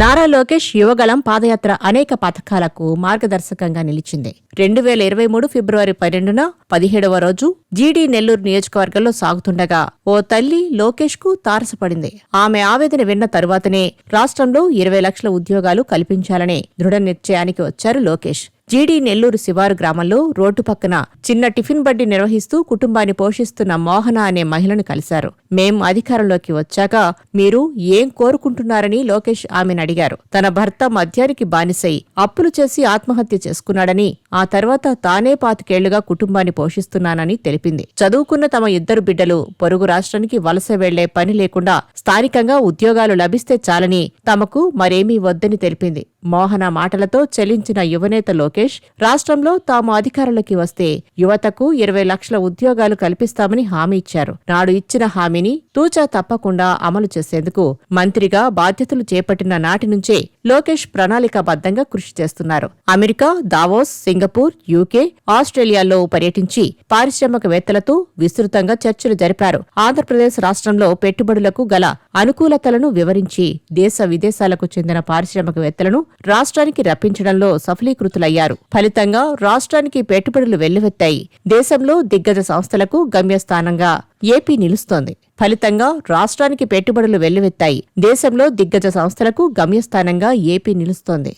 నారా లోకేష్ యువగళం పాదయాత్ర అనేక పథకాలకు మార్గదర్శకంగా నిలిచింది. రెండు వేల ఇరవై మూడు ఫిబ్రవరి పన్నెండున పదిహేడవ రోజు జీడీ నెల్లూరు నియోజకవర్గంలో సాగుతుండగా ఓ తల్లి లోకేష్కు తారసపడింది. ఆమె ఆవేదన విన్న తరువాతనే రాష్ట్రంలో ఇరవై లక్షల ఉద్యోగాలు కల్పించాలనే దృఢ నిశ్చయానికి వచ్చారు లోకేష్. జీడీ నెల్లూరు శివారు గ్రామంలో రోడ్డు పక్కన చిన్న టిఫిన్ బడ్డి నిర్వహిస్తూ కుటుంబాన్ని పోషిస్తున్న మోహన అనే మహిళను కలిశారు. మేం అధికారంలోకి వచ్చాక మీరు ఏం కోరుకుంటున్నారని లోకేష్ ఆమెను అడిగారు. తన భర్త మద్యానికి బానిసై అప్పులు చేసి ఆత్మహత్య చేసుకున్నాడని ఆ తర్వాత తానే పాతికేళ్ళుగా కుటుంబాన్ని పోషిస్తున్నానని తెలిపింది. చదువుకున్న తమ ఇద్దరు బిడ్డలు పొరుగు రాష్ట్రానికి వలస వెళ్ళే పని లేకుండా స్థానికంగా ఉద్యోగాలు లభిస్తే చాలని తమకు మరేమీ వద్దని తెలిపింది. మోహన మాటలతో చెలించిన యువనేత లోకేష్ రాష్ట్రంలో తాము అధికారంలోకి వస్తే యువతకు ఇరవై లక్షల ఉద్యోగాలు కల్పిస్తామని హామీ ఇచ్చారు. నాడు ఇచ్చిన హామీని తూచా తప్పకుండా అమలు చేసేందుకు మంత్రిగా బాధ్యతలు చేపట్టిన నాటి నుంచే లోకేష్ ప్రణాళికాబద్ధంగా కృషి చేస్తున్నారు. అమెరికా దావోస్ సింగపూర్ యూకే ఆస్ట్రేలియాలో పర్యటించి పారిశ్రామికవేత్తలతో విస్తృతంగా చర్చలు జరిపారు. ఆంధ్రప్రదేశ్ రాష్ట్రంలో పెట్టుబడులకు గల అనుకూలతలను వివరించి దేశ విదేశాలకు చెందిన పారిశ్రామికవేత్తలను రాష్ట్రానికి రప్పించడంలో సఫలీకృతులయ్యారు. ఫలితంగా రాష్ట్రానికి పెట్టుబడులు వెల్లువెత్తాయి. దేశంలో దిగ్గజ సంస్థలకు గమ్యస్థానంగా ఏపీ నిలుస్తోంది. ఫలితంగా రాష్ట్రానికి పెట్టుబడులు వెల్లువెత్తాయి. దేశంలో దిగ్గజ సంస్థలకు గమ్యస్థానంగా ఏపీ నిలుస్తోంది.